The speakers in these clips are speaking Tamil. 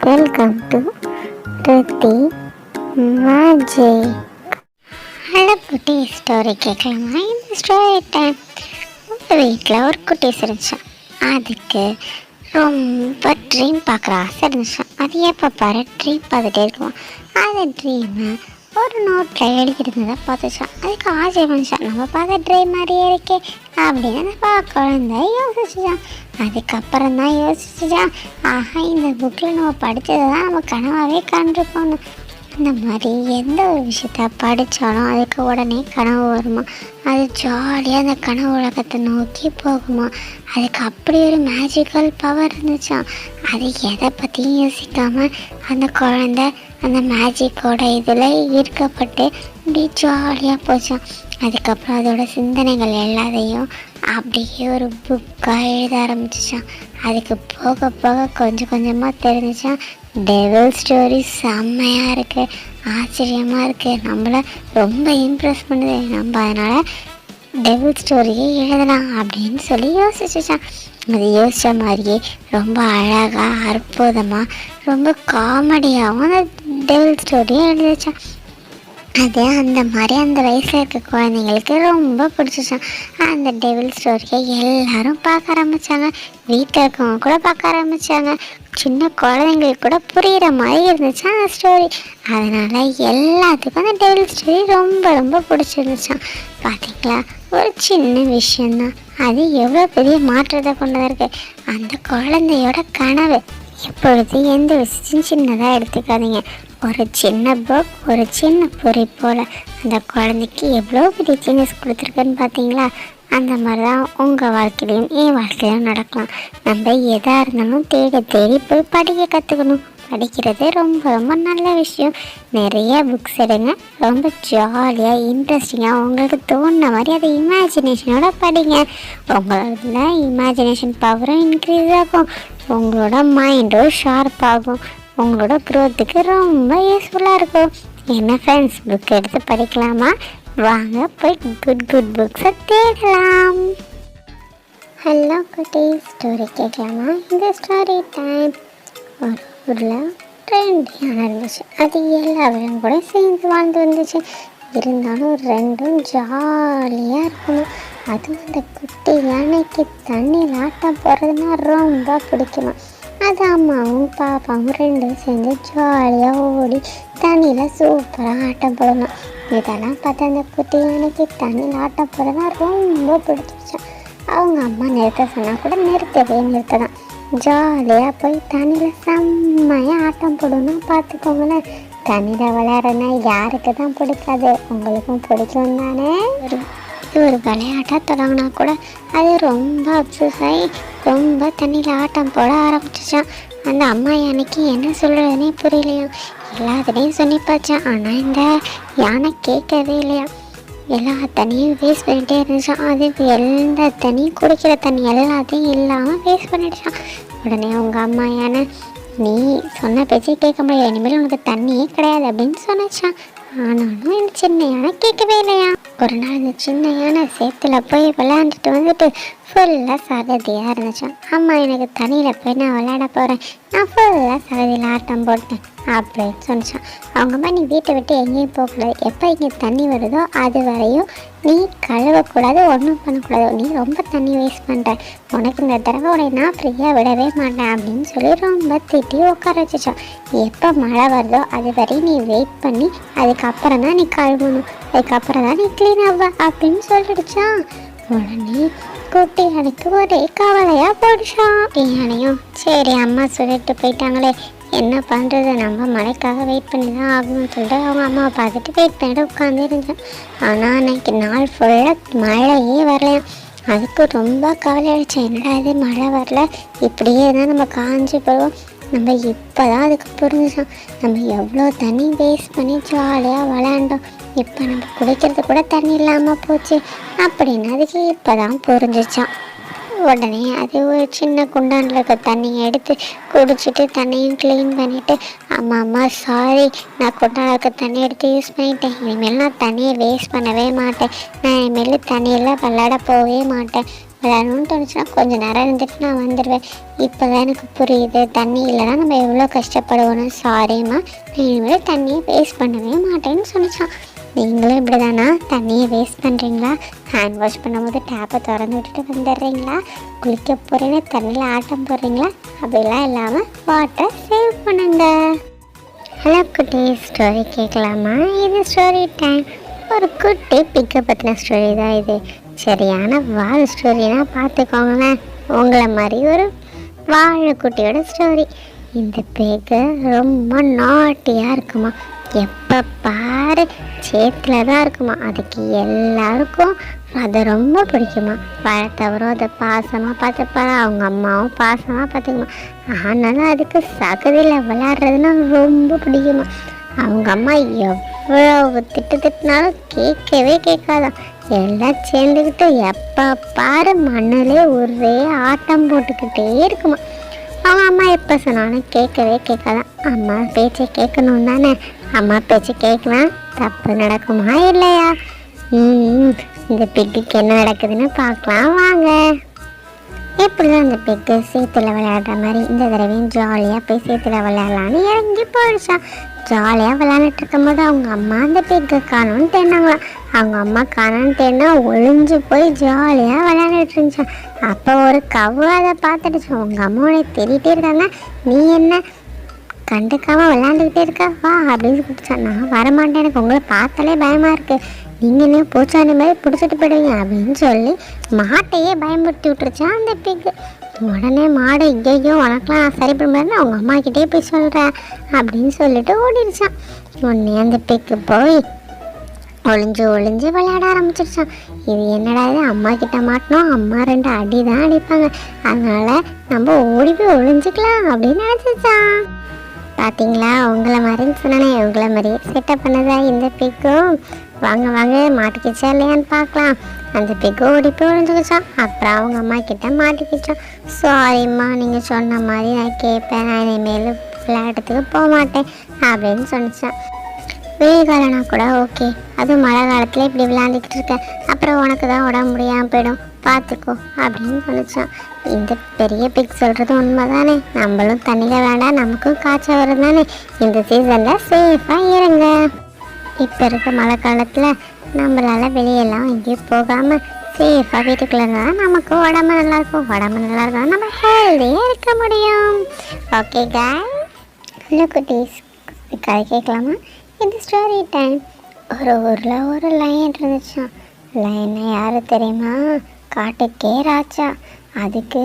Welcome to Rithi magic hello குட்டி ஸ்டோரி கேட்கலாமா? இந்த ஸ்டோரி டைம் ஒரு வீட்டில் ஒரு குட்டீஸ் இருந்துச்சு அதுக்கு ரொம்ப ட்ரீம் பார்க்குற ஆசை இருந்துச்சான் அது எப்போ பாரு ட்ரீம் பார்த்துட்டே இருக்குமா? அந்த ட்ரீமை ஒரு நோட் எழுதிருந்ததை பார்த்துச்சான் அதுக்கு ஆசை வந்துச்சான் நம்ம பார்த்த ட்ரை மாதிரியே இருக்கே. அப்படின்னு அந்த பா குழந்தை யோசிச்சுச்சான் அதுக்கப்புறம் தான் யோசிச்சுச்சான் ஆஹா இந்த புக்கில் நம்ம படித்தது தான் நம்ம கனவாகவே கண்டிருப்போம் இந்த மாதிரி எந்த ஒரு விஷயத்த படித்தாலும் அதுக்கு உடனே கனவு வருமா? அது ஜாலியாக அந்த கனவு உலகத்தை நோக்கி போகுமா? அதுக்கு அப்படி ஒரு மேஜிக்கல் பவர் இருந்துச்சான் அது எதை பற்றியும் யோசிக்காமல் அந்த குழந்தை அந்த மேஜிக்கோட இதில் ஈர்க்கப்பட்டு அப்படியே ஜாலியாக போச்சான் அதுக்கப்புறம் அதோட சிந்தனைகள் எல்லாத்தையும் அப்படியே ஒரு புக்காக எழுத ஆரம்பிச்சிச்சான். அதுக்கு போக போக கொஞ்சம் கொஞ்சமாக தெரிஞ்சிச்சான். டெவல் ஸ்டோரி செம்மையாக இருக்குது ஆச்சரியமாக இருக்குது நம்மளை ரொம்ப இம்ப்ரெஸ் பண்ணுது. நம்ம அதனால் டெவல் ஸ்டோரியே எழுதலாம் அப்படின்னு சொல்லி யோசிச்சுச்சான். அது யோசித்த மாதிரியே ரொம்ப அழகாக அற்புதமாக ரொம்ப காமெடியாகவும் அந்த டெவல் ஸ்டோரியை எழுதிச்சான் அது அந்த மாதிரி அந்த வயசில் இருக்க குழந்தைங்களுக்கு ரொம்ப பிடிச்சிச்சான் அந்த டெவில் ஸ்டோரியை எல்லாரும் பார்க்க ஆரம்பித்தாங்க வீட்டில் இருக்கவங்க கூட பார்க்க ஆரம்பித்தாங்க சின்ன குழந்தைங்களுக்கு கூட புரிகிற மாதிரி இருந்துச்சு அந்த ஸ்டோரி அதனால் எல்லாத்துக்கும் அந்த டெவில் ஸ்டோரி ரொம்ப ரொம்ப பிடிச்சிருந்துச்சான் பார்த்தீங்களா ஒரு சின்ன விஷயந்தான் அது எவ்வளோ பெரிய மாற்றத்தை கொண்டு இருக்கு. அந்த குழந்தையோட கனவு எப்பொழுது எந்த விஷயத்தையும் சின்னதாக எடுத்துக்காதீங்க. ஒரு சின்ன புக் ஒரு சின்ன பொறி போல் அந்த குழந்தைக்கு எவ்வளோ பெரிய சேஞ்சஸ் கொடுத்துருக்குன்னு பார்த்தீங்களா? அந்த மாதிரி தான் உங்கள் வாழ்க்கையிலையும் என் வாழ்க்கையிலும் நடக்கலாம். நம்ம எதாக இருந்தாலும் தேடி தேடி போய் படிக்க கற்றுக்கணும் படிக்கிறது ரொம்ப ரொம்ப நல்ல விஷயம். நிறைய புக்ஸ் எடுங்க. ரொம்ப ஜாலியாக இன்ட்ரெஸ்டிங்காக உங்களுக்கு தோணுன மாதிரி அதை இமேஜினேஷனோட படிங்க. உங்களோட இமேஜினேஷன் பவரும் இன்க்ரீஸ் ஆகும். உங்களோட மைண்டும் ஷார்ப் ஆகும். உங்களோட க்ரோத்துக்கு ரொம்ப யூஸ்ஃபுல்லாக இருக்கும். என்ன ஃப்ரெண்ட்ஸ் புக் எடுத்து படிக்கலாமா? வாங்க போய் குட் குட் புக்ஸை தேடலாம். ஹலோ குட்டி ஸ்டோரி கேட்கலாமா? இந்த ஸ்டோரி டைம் ஒரு ஊரில் ரெண்டு யானை இருந்துச்சு அது எல்லாரும் கூட சேர்ந்து வாழ்ந்து வந்துச்சு. இருந்தாலும் ரெண்டும் ஜாலியாக இருக்கணும். அதுவும் அந்த குட்டி யானைக்கு தண்ணியில் ஆட்டம் போகிறதுனா ரொம்ப பிடிக்குமா? அது அம்மாவும் பாப்பாவும் ரெண்டும் சேர்ந்து ஜாலியாக ஓடி தண்ணியில் சூப்பராக ஆட்டம் போடணும். இதெல்லாம் பார்த்து அந்த குட்டியானைக்கு தண்ணியில் ஆட்டம் போடுறதுனா ரொம்ப பிடிச்சிருச்சான் அவங்க அம்மா நிறுத்த சொன்னால் கூட நிறுத்தவே நிறுத்தலாம். ஜாலியாக போய் தண்ணியில் செம்மையாக ஆட்டம் போடணும். பார்த்துக்கோங்களேன். தண்ணியில் விளையாடுறதுனா யாருக்கு தான் பிடிக்காது? உங்களுக்கும் பிடிக்கும் தானே? ஒரு இது ஒரு விளையாட்டாக தொடங்கினா கூட அது ரொம்ப அப்சஸ் ஆகி ரொம்ப தண்ணியில் ஆட்டம் போட ஆரம்பிச்சிச்சான். அந்த அம்மா யானைக்கு என்ன சொல்கிறதுனே புரியலையா. எல்லாத்துலேயும் சொல்லி ஆனால் இந்த யானை கேட்கவே இல்லையா. எல்லா தண்ணியும் வேஸ்ட் பண்ணிகிட்டே இருந்துச்சான் அது எந்த தண்ணியும் குடிக்கிற தண்ணி எல்லாத்தையும் இல்லாமல் வேஸ்ட் பண்ணிடுச்சான் உடனே அவங்க அம்மா யானை நீ சொன்ன பேச்சே கேட்க முடியாது இனிமேல் உனக்கு தண்ணியே கிடையாது அப்படின்னு சொன்னச்சான் ஆனாலும் இந்த சின்ன யானை கேட்கவே இல்லையா. ஒரு நாள் இந்த சின்ன யானை சேத்துல போய் விளையாண்டுட்டு வந்துட்டு ஃபுல்லாக சகதியாக இருந்துச்சான் அம்மா எனக்கு தண்ணியில் போய் நான் விளையாட போகிறேன் நான் ஃபுல்லாக சகதியில் ஆட்டம் போட்டேன் அப்படின்னு சொன்னான் அவங்க அம்மா நீ வீட்டை விட்டு எங்கேயும் போகக்கூடாது. எப்போ இங்கே தண்ணி வருதோ அது வரையும் நீ கழுவக்கூடாது ஒன்றும் பண்ணக்கூடாது. நீ ரொம்ப தண்ணி வேஸ்ட் பண்ணுற உனக்கு இந்த தடவை உடைய நான் ஃப்ரீயாக விடவே மாட்டேன் அப்படின்னு சொல்லி ரொம்ப திட்டி உட்கார வச்சுச்சான். எப்போ மழை வருதோ அது வரையும் நீ வெயிட் பண்ணி அதுக்கப்புறம் தான் நீ கழுவணும். அதுக்கப்புறம் தான் நீ க்ளீன் ஆவ அப்படின்னு சொல்லிடுச்சான். உடனே குட்டி ஒரே கவலையாக போடுச்சான் குட்டி சரி அம்மா சொல்லிட்டு போயிட்டாங்களே. என்ன பண்ணுறது நம்ம மழைக்காக வெயிட் பண்ணி தான் ஆகணும்னு சொல்லிட்டு அவங்க அம்மாவை பார்த்துட்டு வெயிட் பண்ணிட்டு உட்காந்துருந்தேன் ஆனால் அன்னைக்கு நாள் ஃபுல்லாக மழையே வரலையாம் அதுக்கு ரொம்ப கவலை அடிச்சேன் என்னடா இது? மழை வரல. இப்படியே தான் நம்ம காஞ்சி போடுவோம் நம்ம இப்போ தான் அதுக்கு புரிஞ்சிச்சோம் நம்ம எவ்வளோ தண்ணி வேஸ்ட் பண்ணி ஜாலியாக விளையாண்டோம். இப்போ நம்ம குடிக்கிறது கூட தண்ணி இல்லாமல் போச்சு. அப்படின்னு அதுக்கு இப்போ தான் புரிஞ்சிச்சான் உடனே அது ஒரு சின்ன குண்டானில் இருக்க தண்ணியை எடுத்து குடிச்சிட்டு தண்ணியும் க்ளீன் பண்ணிவிட்டு அம்மா அம்மா சாரி நான் குண்டானில் இருக்க தண்ணி எடுத்து யூஸ் பண்ணிட்டேன். இனிமேல் நான் தண்ணியை வேஸ்ட் பண்ணவே மாட்டேன். நான் இனிமேல் தண்ணியில் விளாட போகவே மாட்டேன். விளாடணும்னு தோணுச்சுன்னா கொஞ்சம் நேரம் இருந்துட்டு நான் வந்துடுவேன் இப்போ தான் எனக்கு புரியுது. தண்ணி இல்லைன்னா நம்ம எவ்வளோ கஷ்டப்படுவோன்னு சாரிம்மா நான் இனிமேல் தண்ணியை வேஸ்ட் பண்ணவே மாட்டேன்னு சொன்னிச்சான் நீங்களும் இப்படி தானா தண்ணியை வேஸ்ட் பண்ணுறீங்களா ஹேண்ட் வாஷ் பண்ணும்போது டேப்பை திறந்து விட்டுட்டு வந்துடுறீங்களா? குளிக்க போகிறீங்க தண்ணியில் ஆட்டம் போடுறீங்களா? அப்படிலாம் இல்லாமல் வாட்டரை சேவ் பண்ணுங்க. ஹலோ குட்டி. ஸ்டோரி கேட்கலாமா? இது ஸ்டோரி டைம் ஒரு குட்டி பிக்கை பற்றின ஸ்டோரி தான் இது. சரியான வாழ் ஸ்டோரினா பார்த்துக்கோங்களேன். உங்களை மாதிரி ஒரு வாழை குட்டியோட ஸ்டோரி இந்த பேக்கு ரொம்ப நாட்டியாக இருக்குமா? எப்போ பாரு சேத்துல தான் இருக்குமா? அதுக்கு எல்லாருக்கும் அதை ரொம்ப பிடிக்குமா? வளர்த்தவரும் அதை பாசமாக பார்த்துப்பாரு? அவங்க அம்மாவும் பாசமாக பார்த்துக்குமா? ஆனாலும் அதுக்கு சகதியில் விளையாடுறதுன்னா ரொம்ப பிடிக்குமா? அவங்க அம்மா எவ்வளவு திட்டு திட்டினாலும் கேட்கவே கேட்காதான் எல்லாம் சேர்ந்துக்கிட்டு எப்போ பாரு மண்ணிலே ஒரே ஆட்டம் போட்டுக்கிட்டே இருக்குமா? அவங்க அம்மா எப்போ சொன்னாலும் கேட்கவே கேட்கலாம் அம்மா பேச்சை கேட்கணும் தானே? அம்மா பேச்சை கேட்கலாம் தப்பு நடக்குமா இல்லையா? இந்த பிக்குக்கு என்ன நடக்குதுன்னு பார்க்கலாம் வாங்க. எப்படிலாம் அந்த பெக்கு சேத்துல விளையாடுற மாதிரி இந்த தடவையும் ஜாலியாக போய் சேத்துல விளையாடலான்னு இறங்கி போயிடுச்சான் ஜாலியாக விளையாண்டுட்டு இருக்கும்போது அவங்க அம்மா அந்த பெக்கு காணும்னு தேடினாங்களாம் அவங்க அம்மா காணும்னு தேடினா ஒளிஞ்சு போய் ஜாலியாக விளையாண்டுட்டு இருந்துச்சான் அப்போ ஒரு கவு அதை பார்த்துடுச்சு. உங்கள் அம்மா உனக்கு தேடிட்டே இருக்காங்க. நீ என்ன கண்டுக்காமல் விளையாண்டுக்கிட்டே இருக்க? வா அப்படின்னு கூப்பிட்டான் நான் வரமாட்டேன். எனக்கு உங்களை பார்த்தாலே பயமாக இருக்குது நீங்களே போச்சாண்டி மாதிரி பிடிச்சிட்டு போயிடுவீங்க அப்படின்னு சொல்லி மாட்டையே பயமுறுத்தி விட்டுருச்சான் அந்த பிக்கு உடனே மாடு இங்கேயோ உனக்கெலாம் சரி பண்ண அவங்க அம்மா கிட்டே போய் சொல்கிறேன் அப்படின்னு சொல்லிட்டு ஓடிடுச்சான். உடனே அந்த பிக்கு போய் ஒளிஞ்சு ஒளிஞ்சு விளையாட ஆரம்பிச்சிருச்சான் இது என்னடா இது? அம்மா கிட்ட மாட்டினோம். அம்மா ரெண்டு அடி தான் அடிப்பாங்க. அதனால நம்ம ஓடி போய் ஒளிஞ்சுக்கலாம் அப்படின்னு நினச்சிச்சான் பார்த்தீங்களா உங்களை மாதிரின்னு சொன்னானே உங்களை மாதிரி செட்டப் பண்ணதா இந்த பிக்கும் வாங்க வாங்க மாட்டிக்கிச்சா இல்லையான்னு பார்க்கலாம். அந்த பிக்கு ஓடி போய் விழுந்துக்கிச்சான் அப்புறம் அவங்க அம்மா கிட்ட மாட்டிக்கிச்சான் சாரிம்மா நீங்கள் சொன்ன மாதிரி நான் கேட்பேன் நான் இனிமேல் விளையாட்டுறதுக்கு போக மாட்டேன் அப்படின்னு சொன்னிச்சான் வெயில் காலம்னா கூட ஓகே. அதுவும் மழை காலத்தில் இப்படி விளையாண்டுக்கிட்டு இருக்க. அப்புறம் உனக்கு தான் உடம்பு முடியாமல் போயிடும். பார்த்துக்கோ அப்படின்னு சொன்னிச்சான் இந்த பெரிய பிக் சொல்கிறது உண்மை தானே நம்மளும் தண்ணியில் வேண்டாம் நமக்கும் காய்ச்சல் வரும் தானே இந்த சீசனில் சேஃபாக இருங்க. இப்போ இருக்க மழை காலத்தில் நம்மளால் வெளியெல்லாம் எங்கேயும் போகாமல் சேஃபாக வீட்டுக்குள்ளே இருந்தால் நமக்கு உடம்பு நல்லாயிருக்கும் உடம்பு நல்லா இருந்தால் நம்ம ஹெல்த்தியாக இருக்க முடியும். ஓகே காய் ஹலோ குட்டீஸ் கதை கேட்கலாமா? இது ஸ்டோரி டைம் ஒரு ஊரில் ஒரு லைன் இருந்துச்சான் லைனை யார் தெரியுமா? காட்டுக்கே ராஜா. அதுக்கு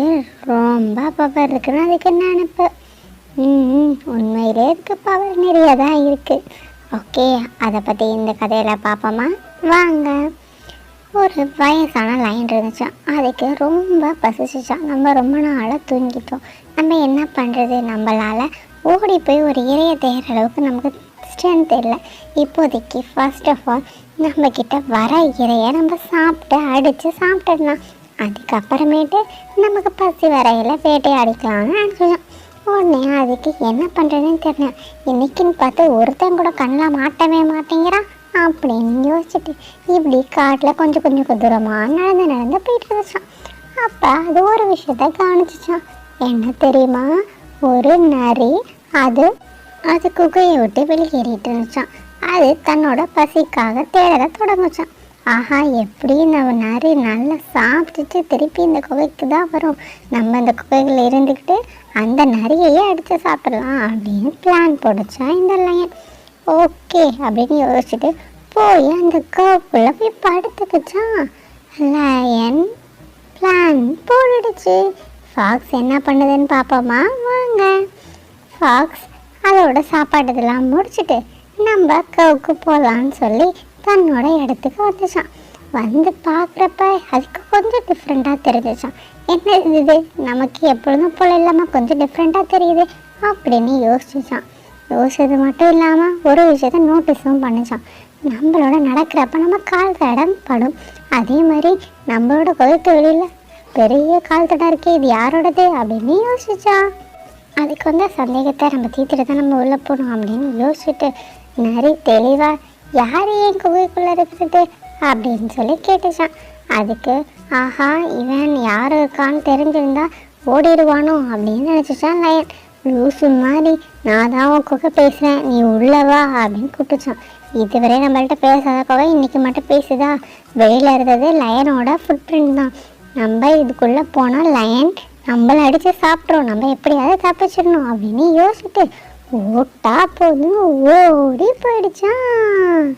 ரொம்ப பவர் இருக்குன்னு அதுக்கு நினப்பு ம் உண்மையிலே இதுக்கு பவர் நிறைய தான் இருக்குது ஓகே அதை பற்றி இந்த கதையில் பார்ப்போமா வாங்க. ஒரு வயசான லைன் இருந்துச்சு. அதுக்கு ரொம்ப பசிச்சுச்சா. நம்ம ரொம்ப நாளாக தூங்கிட்டோம். நம்ம என்ன பண்ணுறது நம்மளால் ஓடி போய் ஒரு இறைய தேடுற அளவுக்கு நமக்கு ஸ்ட்ரென்த் இல்லை. இப்போதைக்கு ஃபர்ஸ்ட் ஆஃப் ஆல் நம்மக்கிட்ட வர இறையை நம்ம சாப்பிட்டு அடித்து சாப்பிட்டுடலாம். அதுக்கப்புறமேட்டு நமக்கு பசி வரையில் வேட்டையாடிக்கலாம்னு நினச்சிச்சோம் உடனே அதுக்கு என்ன பண்ணுறதுன்னு தெரியல. இன்னைக்குன்னு பார்த்து ஒருத்தன் கூட கண்ணில் மாட்டவே மாட்டேங்கிறான் அப்படின்னு யோசிச்சுட்டு இப்படி காட்டில் கொஞ்சம் கொஞ்சம் தூரமாக நடந்து நடந்து போயிட்டு இருந்துச்சான் அப்போ அது ஒரு விஷயத்த கவனிச்சிச்சான். என்ன தெரியுமா? ஒரு நரி அது அது குகையை விட்டு வெளியேறிட்டு இருந்துச்சான். அது தன்னோட பசிக்காக தேட தொடங்குச்சான். ஆஹா எப்படி நம்ம நரி நல்லா சாப்பிட்டுட்டு திருப்பி இந்த குகைக்கு தான் வரும். நம்ம இந்த குகையில் இருந்துக்கிட்டு அந்த நரியையே அடித்து சாப்பிட்லாம் அப்படின்னு பிளான் போட்டுச்சான் இந்த லயன் ஓகே அப்படின்னு யோசிச்சுட்டு போய் அந்த கவுக்குள்ளே போய் படுத்துக்குச்சான் லயன் பிளான் போட்டுடுச்சு. ஃபாக்ஸ் என்ன பண்ணுதுன்னு பார்ப்போமா? வாங்க. ஃபாக்ஸ் அதோட சாப்பாடு இதெல்லாம் முடிச்சுட்டு நம்ம கவுக்கு போகலான்னு சொல்லி தன்னோட இடத்துக்கு வந்துச்சான். வந்து பார்க்குறப்ப அதுக்கு கொஞ்சம் டிஃப்ரெண்ட்டாக தெரிஞ்சிச்சான். என்ன இது? நமக்கு எப்பொழுதும் போல இல்லாமல் கொஞ்சம் டிஃப்ரெண்ட்டாக தெரியுது அப்படின்னு யோசிச்சான். யோசிச்சது மட்டும் இல்லாமல் ஒரு விஷயத்த நோட்டீஸும் பண்ணிச்சான். நம்மளோட நடக்கிறப்ப நம்ம கால் தடம் படும். அதே மாதிரி நம்மளோட கொழுத்து வெளியில் பெரிய கால் தடம் இருக்கே இது யாரோடது அப்படின்னு யோசிச்சான். அதுக்கு வந்து சந்தேகத்தை நம்ம தீர்த்துட்டு தான் நம்ம உள்ளே போகணும் அப்படின்னு யோசிச்சுட்டு நிறைய தெளிவாக யார் என் குகைக்குள்ளே இருக்கிறது அப்படின்னு சொல்லி கேட்டுச்சான். அதுக்கு ஆஹா இவன் யார் இருக்கான்னு தெரிஞ்சிருந்தா ஓடிடுவானோ? அப்படின்னு நினச்சிச்சான் லயன். லூசு மாதிரி நான் தான் உன் குகை பேசுகிறேன் நீ உள்ளவா அப்படின்னு கூப்பிட்டுச்சான். இதுவரை நம்மள்ட்ட பேசாத குகை இன்னைக்கு மட்டும் பேசுதா? வெளியில் இருந்தது லயனோட ஃபுட் பிரிண்ட் தான். நம்ம இதுக்குள்ளே போனால் லயன் நம்மளை அடித்து சாப்பிட்றோம் நம்ம எப்படியாவது தப்பிச்சிடணும் அப்படின்னு யோசிச்சுட்டு ஓட்டா போதும் ஓடி போயிடுச்சான்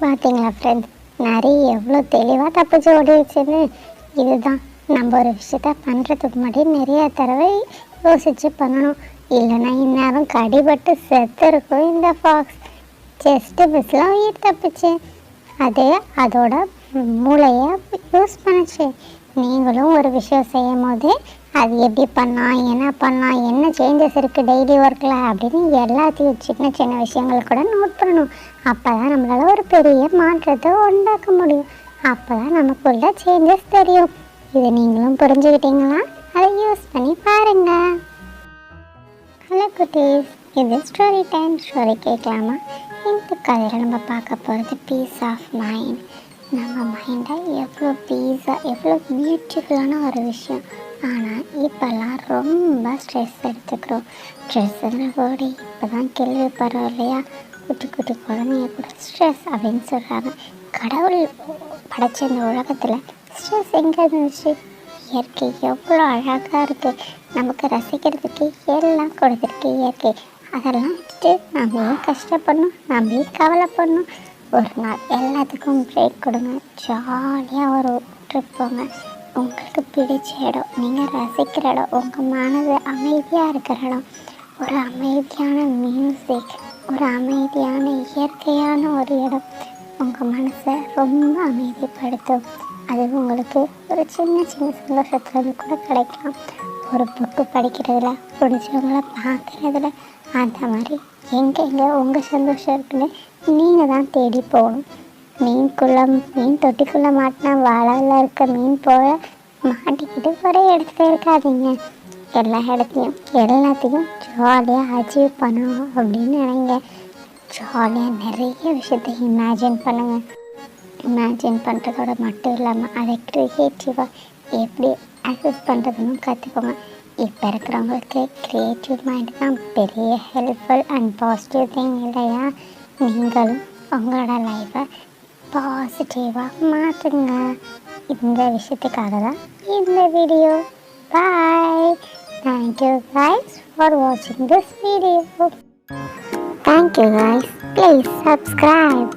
பார்த்தீங்களா ஃப்ரெண்ட்ஸ் நிறைய எவ்வளோ தெளிவாக தப்பிச்சு ஓடிடுச்சுன்னு. இதுதான் நம்ம ஒரு விஷயத்த பண்ணுறதுக்கு முன்னாடி நிறைய தடவை யோசித்து பண்ணணும். இல்லைன்னா இந்நேரம் கடிபட்டு செத்துருக்கும் இந்த ஃபாக்ஸ் ஜஸ்ட்டு மிஸ்லாம் உயிர் தப்பிச்சு. அது அதோட மூளையை யூஸ் பண்ணுச்சு. நீங்களும் ஒரு விஷயம் செய்யும் போது அது எப்படி பண்ணால் என்ன பண்ணலாம் என்ன சேஞ்சஸ் இருக்குது டெய்லி ஒர்க்கில் அப்படின்னு எல்லாத்தையும் சின்ன சின்ன விஷயங்கள் கூட நோட் பண்ணணும். அப்போ தான் நம்மளால் ஒரு பெரிய மாற்றத்தை உண்டாக்க முடியும். அப்போ தான் நமக்குள்ள சேஞ்சஸ் தெரியும். இதை நீங்களும் புரிஞ்சுக்கிட்டீங்களா? அதை யூஸ் பண்ணி பாருங்கள் ஹலோ குட்டீஸ் இது ஸ்டோரி டைம் ஸ்டோரி கேட்கலாமா? இந்த கதையில் நம்ம பார்க்க போகிறது பீஸ் ஆஃப் மைண்ட் நம்ம மைண்டை எவ்வளோ பீஸாக எவ்வளோ பியூட்டிஃபுல்லான ஒரு விஷயம். ஆனால் இப்போல்லாம் ரொம்ப ஸ்ட்ரெஸ் எடுத்துக்கிறோம். ஸ்ட்ரெஸ்ஸுங்கிற போடி இப்போ தான் கேள்விப்படுறோம் இல்லையா? குட்டி குட்டி குழந்தைங்க கூட ஸ்ட்ரெஸ் அப்படின்னு சொல்கிறாங்க கடவுள் படைச்ச இந்த உலகத்தில் ஸ்ட்ரெஸ் எங்கே இருந்துச்சு? இயற்கை எவ்வளோ அழகாக இருக்குது நமக்கு ரசிக்கிறதுக்கு எல்லாம் கொடுத்துருக்கு இயற்கை. அதெல்லாம் வச்சுட்டு நம்மளே கஷ்டப்படணும்? நம்மளே கவலைப்படணும்? ஒரு நாள் எல்லாத்துக்கும் பிரேக் கொடுங்க. ஜாலியாக ஒரு ட்ரிப் போங்க. உங்களுக்கு பிடிச்ச இடம் நீங்கள் ரசிக்கிற இடம் உங்கள் மனது அமைதியாக இருக்கிற இடம் ஒரு அமைதியான மியூசிக் ஒரு அமைதியான இயற்கையான ஒரு இடம் உங்கள் மனசை ரொம்ப அமைதிப்படுத்தும். அது உங்களுக்கு ஒரு சின்ன சின்ன சந்தோஷத்துலேருந்து கூட கிடைக்கலாம். ஒரு புக்கு படிக்கிறதுல பிடிச்சவங்கள பார்க்குறதுல அந்த மாதிரி எங்கெங்கே எங்கே உங்கள் சந்தோஷம் இருக்குன்னு நீங்கள் தான் தேடி போகணும். மீன் மீன்குள்ளே மீன் தொட்டிக்குள்ளே மாட்டினா வலையில் இருக்க மீன் போல மாட்டிக்கிட்டு ஒரே இடத்துல இருக்காதீங்க. எல்லா இடத்தையும் எல்லாத்தையும் ஜாலியாக அச்சீவ் பண்ணணும் அப்படின்னு நினைங்க. ஜாலியாக நிறைய விஷயத்த இமேஜின் பண்ணுங்கள் இமேஜின் பண்ணுறதோட மட்டும் இல்லாமல் அதை க்ரியேட்டிவாக எப்படி அக்சஸ் பண்ணுறதுன்னு கற்றுக்கோங்க இப்போ இருக்கிறவங்களுக்கு க்ரியேட்டிவ் மைண்ட் தான் பெரிய ஹெல்ப்ஃபுல் அண்ட் பாசிட்டிவ் திங் இல்லையா? நீங்களும் உங்களோட லைஃப்பை பாசிட்டிவாக மாற்றுங்க இந்த விஷயத்துக்காக தான் இந்த video bye thank you guys for வாட்சிங் this video thank you guys please subscribe